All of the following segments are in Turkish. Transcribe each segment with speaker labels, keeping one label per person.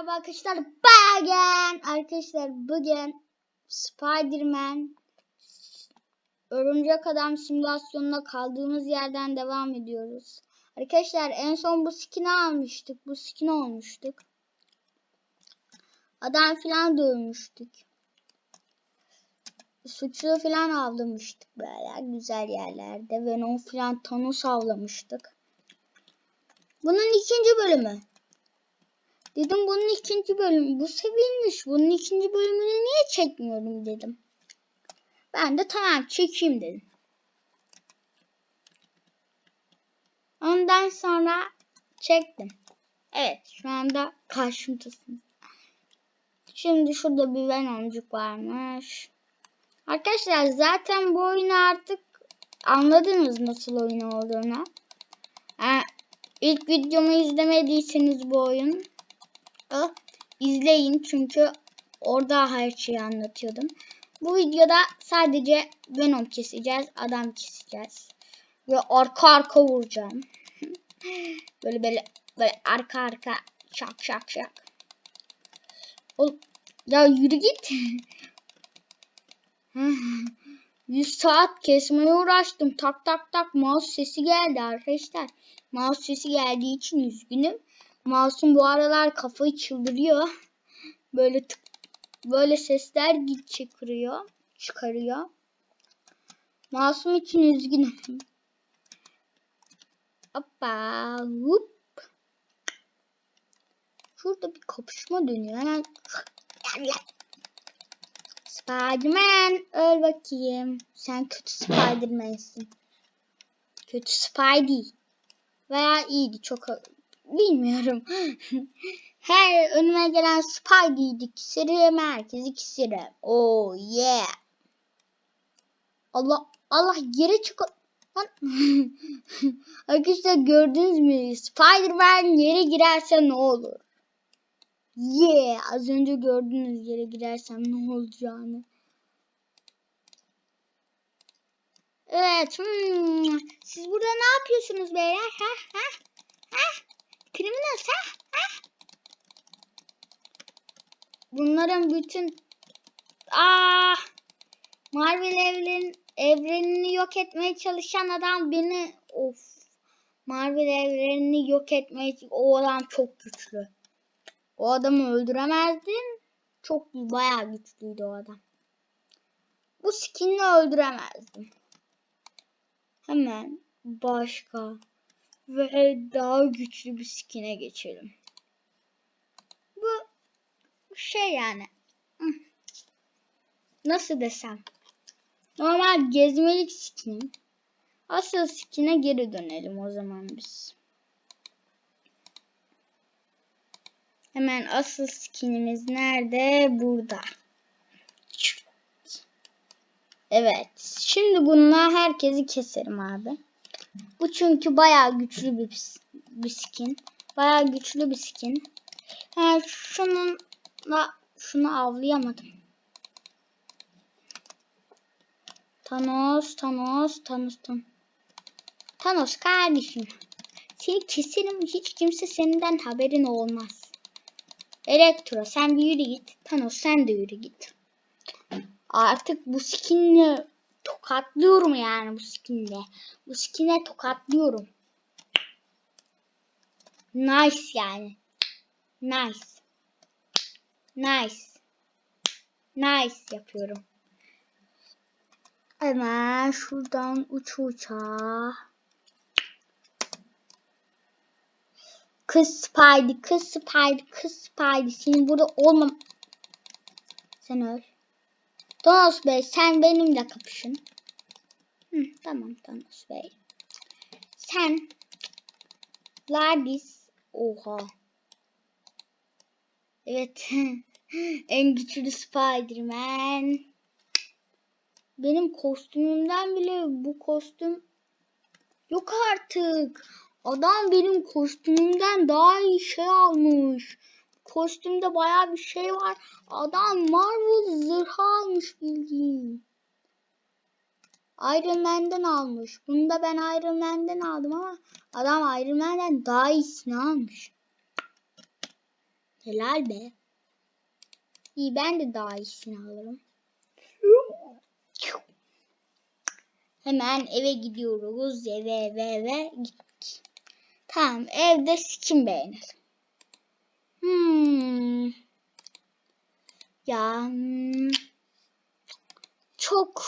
Speaker 1: merhaba arkadaşlar. Bugün arkadaşlar bugün Spider-Man Örümcek Adam simülasyonuna kaldığımız yerden devam ediyoruz. Arkadaşlar en son bu skin'i almıştık. Bu skin olmuştuk. Adam filan dövmüştük. Suçlu filan avlamıştık böyle güzel yerlerde. Venom filan Thanos avlamıştık. Bunun ikinci bölümü. Dedim bunun ikinci bölümü bu sevilmiş. Bunun ikinci bölümünü niye çekmiyorum dedim. Ben de tamam çekeyim dedim. Ondan sonra çektim. Evet şu anda karşımdasın. Şimdi şurada bir Venomcuk varmış. Arkadaşlar zaten bu oyunu artık anladınız nasıl oyun olduğunu. Yani ilk videomu izlemediyseniz bu oyun izleyin çünkü orada her şeyi anlatıyordum. Bu videoda sadece Venom keseceğiz, adam keseceğiz. Ve arka arka vuracağım. böyle böyle böyle arka arka şak şak şak. Ol ya yürü git. 100 saat kesmeye uğraştım. Tak tak tak mouse sesi geldi arkadaşlar. Mouse sesi geldiği için üzgünüm. Masum bu aralar kafayı çıldırıyor. Böyle tık, böyle sesler git çıkarıyor. Çıkarıyor. Masum için üzgünüm. Hoppa hop. Şurada bir kapışma dönüyor. Hemen Spiderman öl bakayım. Sen kötü Spiderman'sin. Kötü Spidey. Veya iyiydi çok bilmiyorum. Her önüme gelen Spidey'di ikisiri merkez ikisiri. Oh yeah. Allah Allah yere çık. Arkadaşlar gördünüz mü? Spider-Man yere girerse ne olur? Yeah. Az önce gördünüz yere girersem ne olacağını. Evet. Hmm. Siz burada ne yapıyorsunuz beyler? Ha ha ha? Kriminal ha? Bunların bütün ah Marvel evren evrenini yok etmeye çalışan adam beni of Marvel evrenini yok etmeye o adam çok güçlü. O adamı öldüremezdim. Çok bayağı güçlüydü o adam. Bu skinle öldüremezdim. Hemen başka ve daha güçlü bir skin'e geçelim. Bu şey yani. Nasıl desem. Normal gezmelik skin. Asıl skin'e geri dönelim o zaman biz. Hemen asıl skinimiz nerede? Burada. Evet. Şimdi bununla herkesi keserim abi. Bu çünkü bayağı güçlü bir, bir skin. Bayağı güçlü bir skin. He, şununla şunu avlayamadım. Thanos, Thanos, Thanos, Thanos. Thanos kardeşim. Seni keserim hiç kimse senden haberin olmaz. Elektro sen bir yürü git. Thanos sen de yürü git. Artık bu skinle tokatlıyorum yani bu skinle. Bu skine tokatlıyorum. Nice yani. Nice. Nice. Nice yapıyorum. Hemen şuradan uç uça. Kız Spidey, kız Spidey, kız Spidey. Senin burada olmam. Sen öl. Thanos Bey sen benimle kapışın. Hı, tamam Thanos Bey. Sen Lardis oha. Evet. en güçlü Spider-Man. Benim kostümümden bile bu kostüm yok artık. Adam benim kostümümden daha iyi şey almış. Kostümde baya bir şey var. Adam Marvel zırhı almış bildiğin. Iron Man'den almış. Bunu da ben Iron Man'den aldım ama adam Iron Man'den daha iyisini almış. Helal be. İyi ben de daha iyisini alırım. Hemen eve gidiyoruz. Eve eve eve gittik. Tamam evde skin beğenelim. Hmm. Ya hmm, çok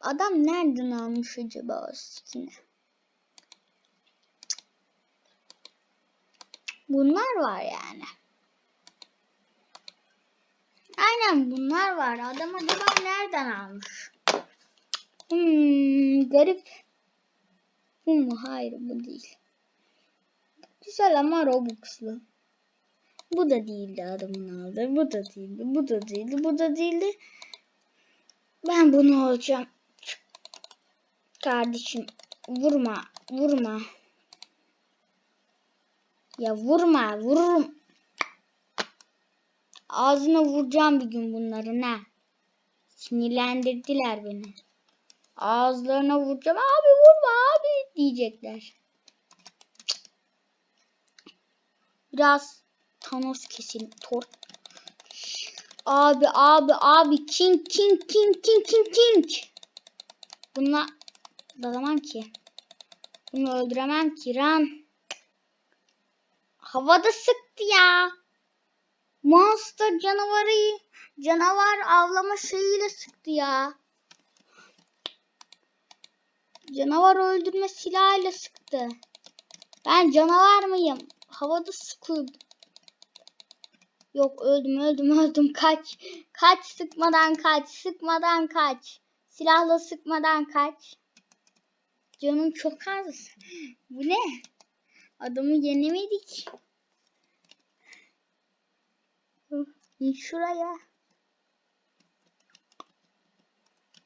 Speaker 1: adam nereden almış acaba o skin'i? Bunlar var yani. Aynen bunlar var. Adam acaba nereden almış? Hmm, garip. Bu mu? Hayır bu değil. Güzel ama Robux'lu. Bu da değildi adamın aldığı. Bu da değildi. Bu da değildi. Bu da değildi. Ben bunu alacağım. Kardeşim vurma. Vurma. Ya vurma. Vururum. Ağzına vuracağım bir gün bunların ha. Sinirlendirdiler beni. Ağızlarına vuracağım. Abi vurma abi diyecekler. Biraz Thanos kesin. Tor. Abi abi abi king king king king king king. Bununla dalamam ki. Bunu öldüremem ki. Ran. Havada sıktı ya. Monster canavarı canavar avlama şeyiyle sıktı ya. Canavar öldürme silahıyla sıktı. Ben canavar mıyım? Havada sıkıldı. Yok öldüm öldüm öldüm kaç. Kaç sıkmadan kaç sıkmadan kaç. Silahla sıkmadan kaç. Canım çok az. Bu ne? Adamı yenemedik. İn şuraya.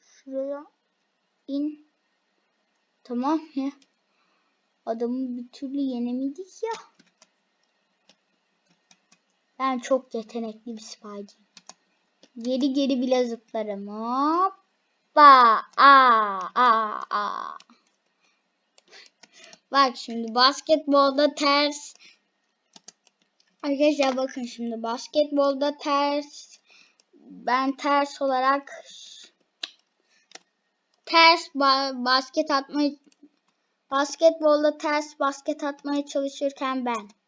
Speaker 1: Şuraya in. Tamam ya. Adamı bir türlü yenemedik ya. Ben çok yetenekli bir spyciyim. Geri geri bile zıplarım. Hoppa. Aa, aa, aa. Bak şimdi basketbolda ters. Arkadaşlar bakın şimdi basketbolda ters. Ben ters olarak ters ba basket atmayı basketbolda ters basket atmaya çalışırken ben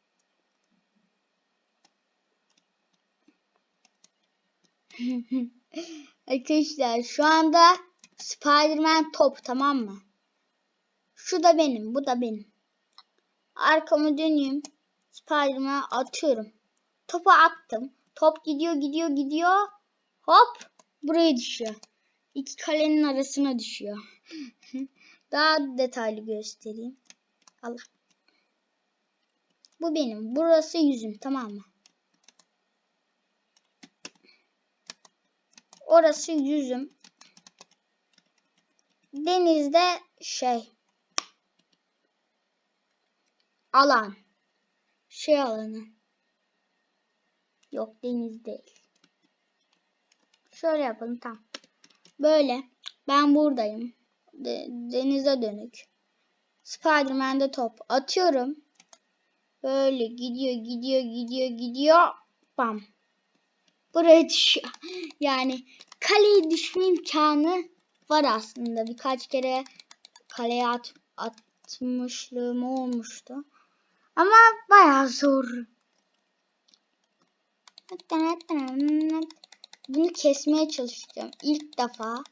Speaker 1: Arkadaşlar şu anda Spiderman top tamam mı? Şu da benim, bu da benim. Arkamı döneyim. Spiderman'a atıyorum. Topu attım. Top gidiyor, gidiyor, gidiyor. Hop buraya düşüyor. İki kalenin arasına düşüyor. Daha detaylı göstereyim. Allah. Bu benim. Burası yüzüm tamam mı? Orası yüzüm. Denizde şey alan. Şey alanı. Yok deniz değil. Şöyle yapalım tam. Böyle. Ben buradayım. De denize dönük. Spiderman'de top atıyorum. Böyle gidiyor gidiyor gidiyor gidiyor. Bam. Buraya düşüyor. Yani kaleye düşme imkanı var aslında. Birkaç kere kaleye at, atmışlığım olmuştu. Ama bayağı zor. Bunu kesmeye çalışacağım. İlk defa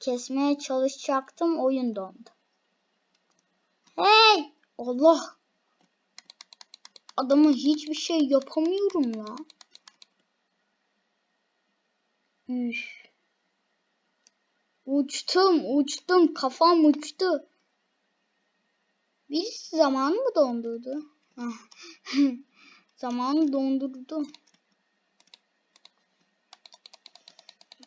Speaker 1: kesmeye çalışacaktım. Oyun dondu. Hey! Allah! Adama hiçbir şey yapamıyorum ya. Üf. Uçtum, uçtum. Kafam uçtu. Birisi zamanı mı dondurdu? zamanı dondurdu.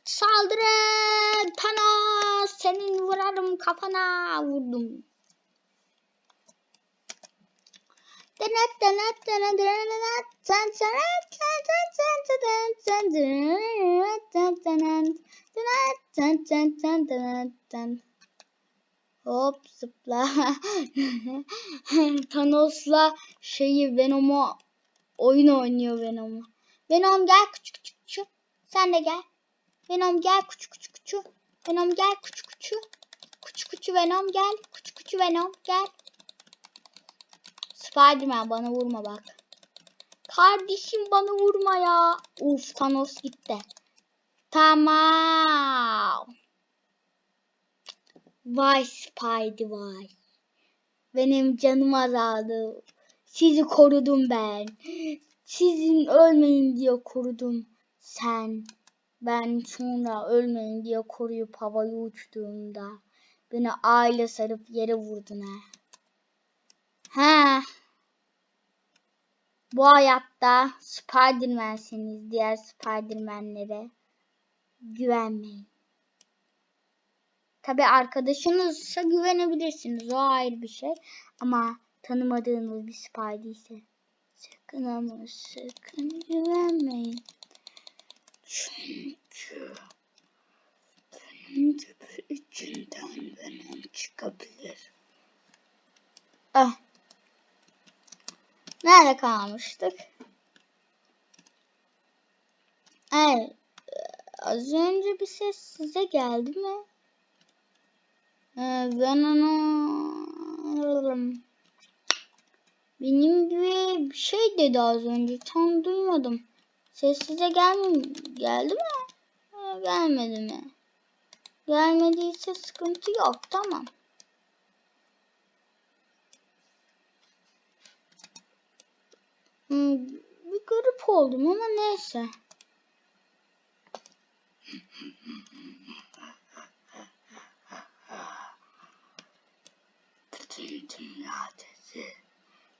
Speaker 1: Saldırın! Thanos! Senin vurarım kafana! Vurdum. Hop zıpla. Thanos'la şeyi Venom'u oyun oynuyor Venom'u. Venom gel küçük küçük küçük. Sen de gel. Venom gel küçük küçük küçük. Venom gel küçük küçük. Küçük küçük Venom gel. Küçük küçük Venom gel. Spiderman bana vurma bak. Kardeşim bana vurma ya. Uf Thanos gitti. Tamam. Vay Spidey vay. Benim canım azaldı. Sizi korudum ben. Sizin ölmeyin diye korudum. Sen. Ben sonra ölmeyin diye koruyup havaya uçtuğumda. Beni aile sarıp yere vurdun ha. Ha. Bu hayatta Spiderman'siniz diğer Spiderman'lere güvenmeyin. Tabi arkadaşınızsa güvenebilirsiniz. O ayrı bir şey. Ama tanımadığınız bir Spidey ise sakın ama sakın güvenmeyin. Çünkü benim gibi içinden Venom çıkabilir. Ah. Nerede kalmıştık? Evet. Az önce bir ses size geldi mi? Ee, ben onu benim gibi bir şey dedi az önce. Tam duymadım. Ses size gelmi geldi mi? Ha, gelmedi mi? Gelmediyse sıkıntı yok. Tamam. Hmm, bir garip oldum ama neyse. Bütün dünyadaki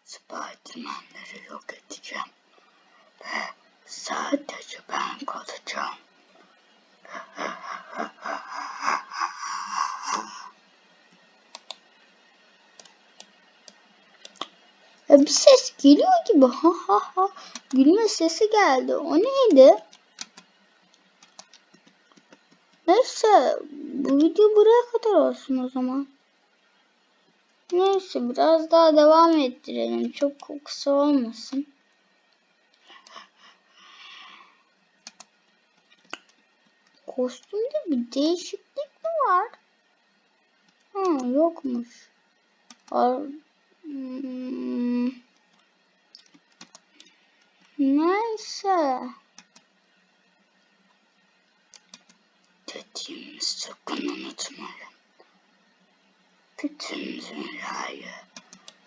Speaker 1: Spiderman'leri yok edeceğim. Ve sadece ben kalacağım. Ya bir ses geliyor gibi. Ha ha ha. Gülme sesi geldi. O neydi? Neyse. Bu video buraya kadar olsun o zaman. Neyse biraz daha devam ettirelim. Çok kısa olmasın. Kostümde bir değişiklik mi var? Ha yokmuş. Ar hmm. Neyse. Dediğimi sakın unutmayın. Bütün dünyayı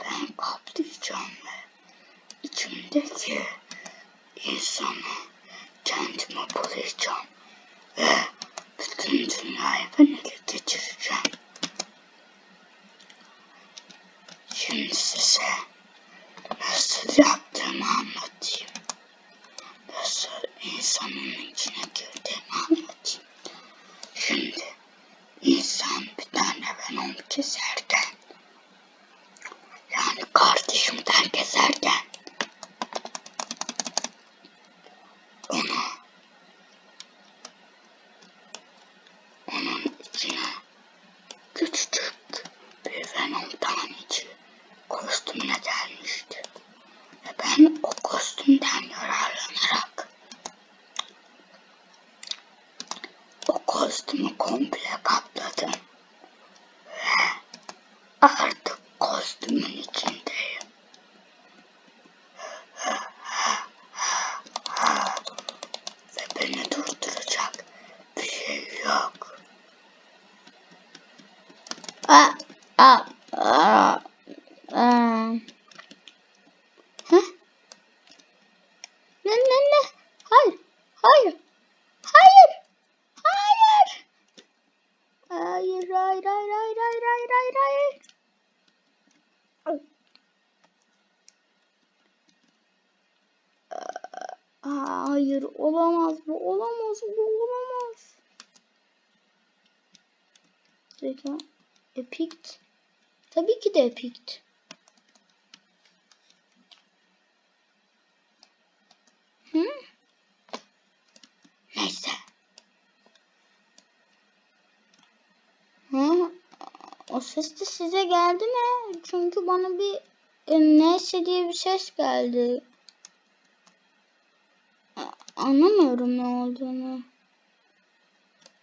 Speaker 1: ben kaplayacağım ve içimdeki insanı kendime bulayacağım ve bütün dünyayı ben ele geçireceğim. Şimdi size nasıl yaptığımı anlatayım. Nasıl insanın içine girdiğimi anlatayım. Şimdi insan bir tane Venom keserken yani kardeşimden keserken onu onun içine küçücük bir Venom taneci kostümüne gelmişti. Ve ben o kostümden yararlanarak o kostümü komple kapladım. Ve artık kostümün içindeyim. Ve beni durduracak bir şey yok. Aa, aa, aa, aa. Heh? Ne ne ne? Hayır, hayır, hayır, hayır. Hayır, hayır, hayır, hayır, hayır, hayır, hayır, hayır. Aa, Hayır, olamaz bu, olamaz bu, olamaz. Zeka, epikt. Tabii ki de epikt. Hı? Neyse. Hı? O ses de size geldi mi? Çünkü bana bir e, neyse diye bir ses geldi. Anlamıyorum ne olduğunu.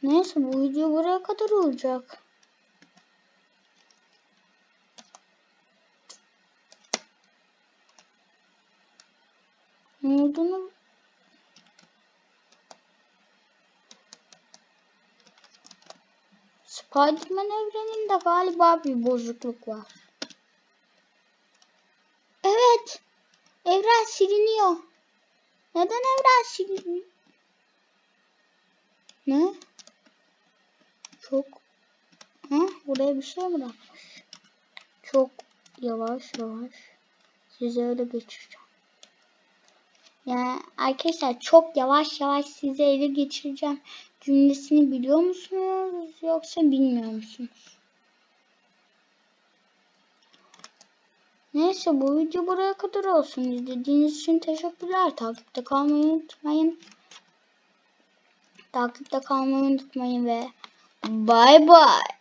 Speaker 1: Neyse bu video buraya kadar olacak. Ne olduğunu Spider-Man evreninde galiba bir bozukluk var. Evet. Evren siliniyor. Neden evren siliniyor? Ne? Çok... Ha? Buraya bir şey mi bırakmış? Çok yavaş yavaş size öyle geçireceğim. Yani arkadaşlar çok yavaş yavaş size ele geçireceğim cümlesini biliyor musunuz yoksa bilmiyor musunuz? Neyse bu video buraya kadar olsun. İzlediğiniz için teşekkürler. Takipte kalmayı unutmayın. Takipte kalmayı unutmayın ve bay bay.